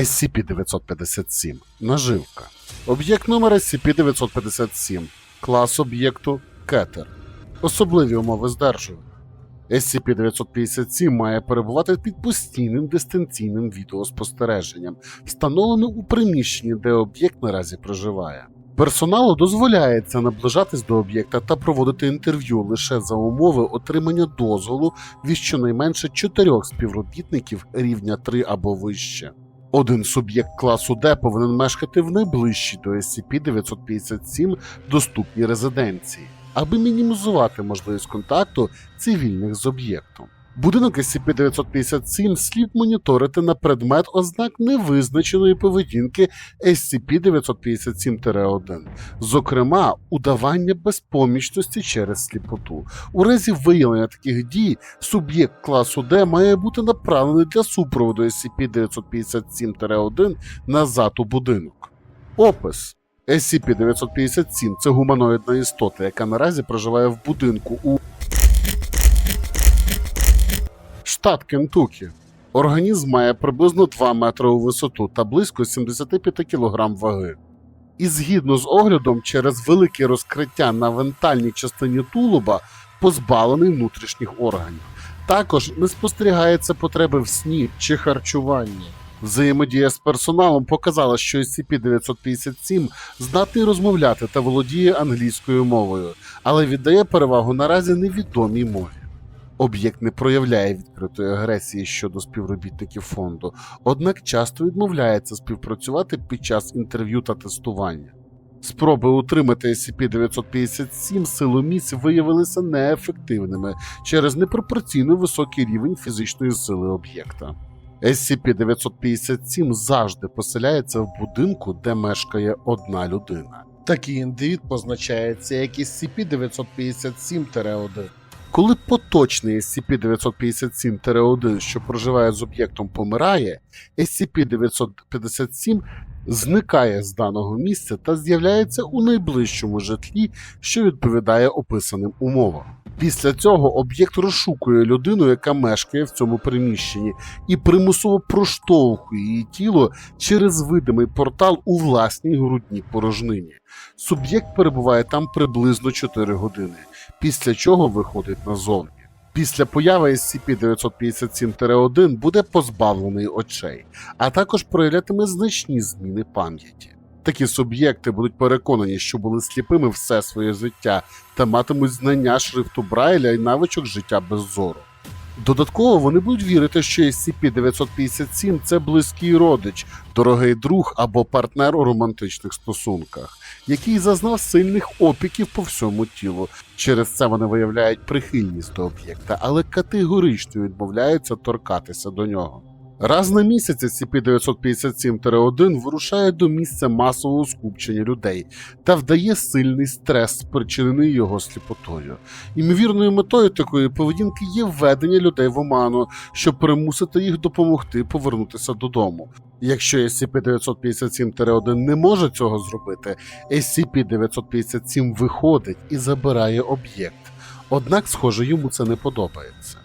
SCP-957. Наживка. Об'єкт номер SCP-957. Клас об'єкту Кетер. Особливі умови здержування. SCP-957 має перебувати під постійним дистанційним відеоспостереженням, встановленим у приміщенні, де об'єкт наразі проживає. Персоналу дозволяється наближатись до об'єкта та проводити інтерв'ю лише за умови отримання дозволу від щонайменше чотирьох співробітників рівня 3 або вище. Один суб'єкт класу Д повинен мешкати в найближчій до SCP-957 доступній резиденції, аби мінімізувати можливість контакту цивільних з об'єктом. Будинок SCP-957 слід моніторити на предмет ознак невизначеної поведінки SCP-957-1, зокрема, удавання безпомічності через сліпоту. У разі виявлення таких дій суб'єкт класу Д має бути направлений для супроводу SCP-957-1 назад у будинок. Опис SCP-957 це гуманоїдна істота, яка наразі проживає в будинку у штат Кентукі. Організм має приблизно 2 метри у висоту та близько 75 кг ваги. І згідно з оглядом, через велике розкриття на вентальній частині тулуба позбавлений внутрішніх органів. Також не спостерігається потреби в сні чи харчуванні. Взаємодія з персоналом показала, що SCP-957 здатний розмовляти та володіє англійською мовою, але віддає перевагу наразі невідомій мові. Об'єкт не проявляє відкритої агресії щодо співробітників фонду, однак часто відмовляється співпрацювати під час інтерв'ю та тестування. Спроби утримати SCP-957 силоміць виявилися неефективними через непропорційно високий рівень фізичної сили об'єкта. SCP-957 завжди поселяється в будинку, де мешкає одна людина. Такий індивід позначається як SCP-957-1. Коли поточний SCP-957-1, що проживає з об'єктом, помирає, SCP-957 зникає з даного місця та з'являється у найближчому житлі, що відповідає описаним умовам. Після цього об'єкт розшукує людину, яка мешкає в цьому приміщенні, і примусово проштовхує її тіло через видимий портал у власній грудній порожнині. Суб'єкт перебуває там приблизно 4 години, після чого виходить назовні. Після появи SCP-957-1 буде позбавлений очей, а також проявлятиме значні зміни пам'яті. Такі суб'єкти будуть переконані, що були сліпими все своє життя та матимуть знання шрифту Брайля і навичок життя без зору. Додатково вони будуть вірити, що SCP-957 це близький родич, дорогий друг або партнер у романтичних стосунках, який зазнав сильних опіків по всьому тілу. Через це вони виявляють прихильність до об'єкта, але категорично відмовляються торкатися до нього. Раз на місяць SCP-957-1 вирушає до місця масового скупчення людей та вдає сильний стрес, спричинений його сліпотою. Імовірною метою такої поведінки є введення людей в оману, щоб примусити їх допомогти повернутися додому. Якщо SCP-957-1 не може цього зробити, SCP-957 виходить і забирає об'єкт. Однак, схоже, йому це не подобається.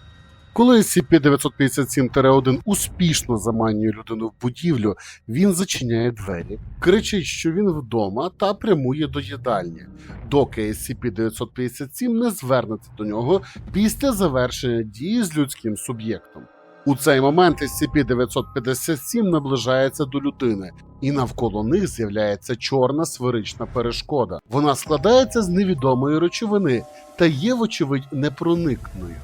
Коли SCP-957-1 успішно заманює людину в будівлю, він зачиняє двері, кричить, що він вдома та прямує до їдальні, доки SCP-957 не звернеться до нього після завершення дії з людським суб'єктом. У цей момент SCP-957 наближається до людини, і навколо них з'являється чорна сферична перешкода. Вона складається з невідомої речовини та є, вочевидь, непроникною.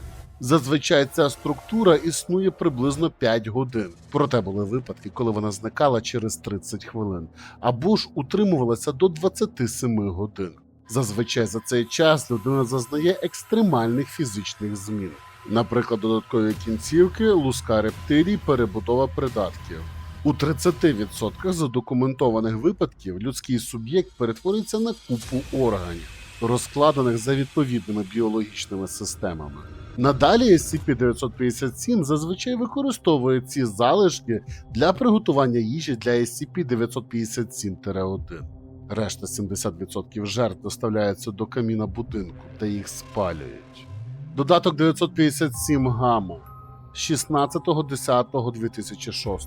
Зазвичай ця структура існує приблизно 5 годин. Проте були випадки, коли вона зникала через 30 хвилин, або ж утримувалася до 27 годин. Зазвичай за цей час людина зазнає екстремальних фізичних змін, наприклад, додаткові кінцівки, луска рептилій, перебудова придатків. У 30% задокументованих випадків людський суб'єкт перетворюється на купу органів, розкладених за відповідними біологічними системами. Надалі SCP-957 зазвичай використовує ці залишки для приготування їжі для SCP-957-1. Решта 70% жертв доставляються до каміна будинку, де їх спалюють. Додаток 957 ГАМО 16.10.2006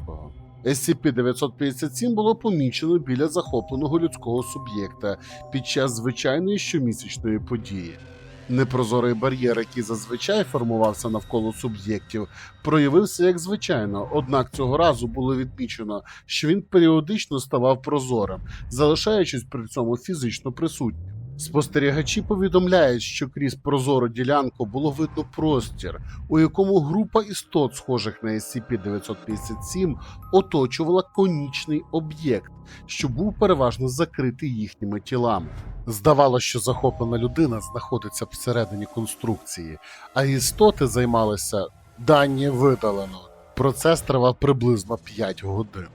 SCP-957 було помічено біля захопленого людського суб'єкта під час звичайної щомісячної події. Непрозорий бар'єр, який зазвичай формувався навколо суб'єктів, проявився як звичайно, однак цього разу було відмічено, що він періодично ставав прозорим, залишаючись при цьому фізично присутнім. Спостерігачі повідомляють, що крізь прозору ділянку було видно простір, у якому група істот, схожих на SCP-957, оточувала конічний об'єкт, що був переважно закритий їхніми тілами. Здавалося, що захоплена людина знаходиться всередині конструкції, а істоти займалися дані видалено. Процес тривав приблизно 5 годин.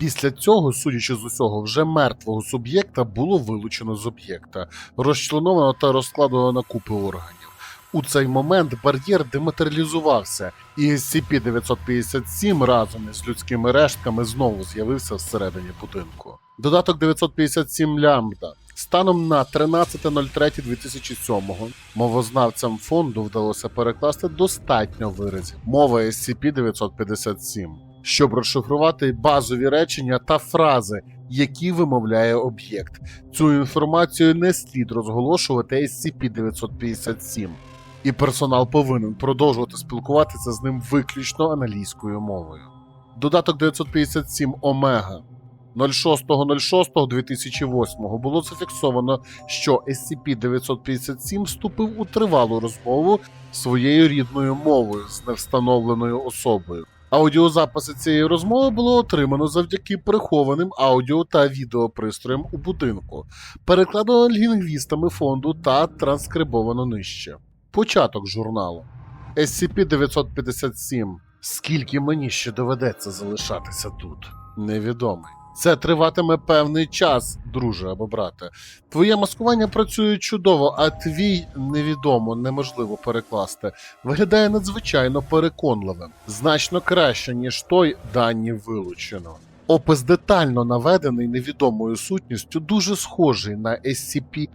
Після цього, судячи з усього, вже мертвого суб'єкта було вилучено з об'єкта, розчленовано та розкладено на купи органів. У цей момент бар'єр дематеріалізувався, і SCP-957 разом із людськими рештками знову з'явився всередині будинку. Додаток 957 лямбда. Станом на 13.03.2007 мовознавцям фонду вдалося перекласти достатньо виразів мови SCP-957, щоб розшифрувати базові речення та фрази, які вимовляє об'єкт. Цю інформацію не слід розголошувати SCP-957 і персонал повинен продовжувати спілкуватися з ним виключно англійською мовою. Додаток 957 Омега 06.06.2008 було зафіксовано, що SCP-957 вступив у тривалу розмову своєю рідною мовою з невстановленою особою. Аудіозаписи цієї розмови було отримано завдяки прихованим аудіо та відеопристроям у будинку, перекладено лінгвістами фонду та транскрибовано нижче. Початок журналу. SCP-957. Скільки мені ще доведеться залишатися тут? Невідомий. Це триватиме певний час, друже або брате. Твоє маскування працює чудово, а твій невідомо неможливо перекласти. Виглядає надзвичайно переконливим, значно краще, ніж той дані вилучено. Опис детально наведений невідомою сутністю, дуже схожий на SCP.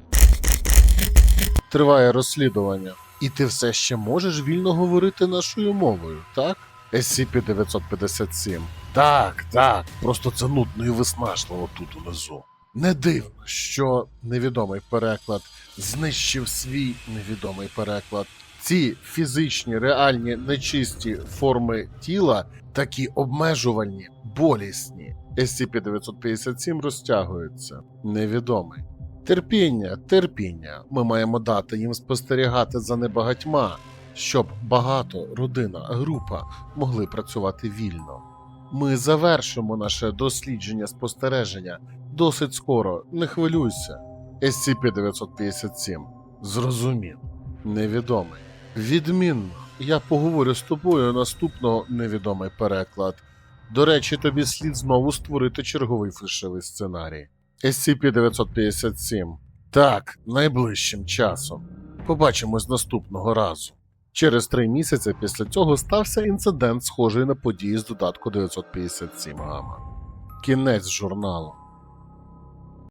Триває розслідування. І ти все ще можеш вільно говорити нашою мовою, так? SCP-957. Так, так. Просто це нудно і виснажливо тут унизу. Не дивно, що невідомий переклад знищив свій невідомий переклад. Ці фізичні, реальні, нечисті форми тіла такі обмежувальні, болісні. SCP-957 розтягується. Невідомий. Терпіння, терпіння. Ми маємо дати їм спостерігати за небагатьма, щоб багато, родина, група могли працювати вільно. Ми завершимо наше дослідження спостереження досить скоро, не хвилюйся. SCP-957. Зрозумів. Невідомий. Відмінно. Я поговорю з тобою наступного невідомий переклад. До речі, тобі слід знову створити черговий фальшивий сценарій. SCP-957. Так, найближчим часом. Побачимось наступного разу. Через три місяці після цього стався інцидент, схожий на події з додатку 957 Гама. Кінець журналу.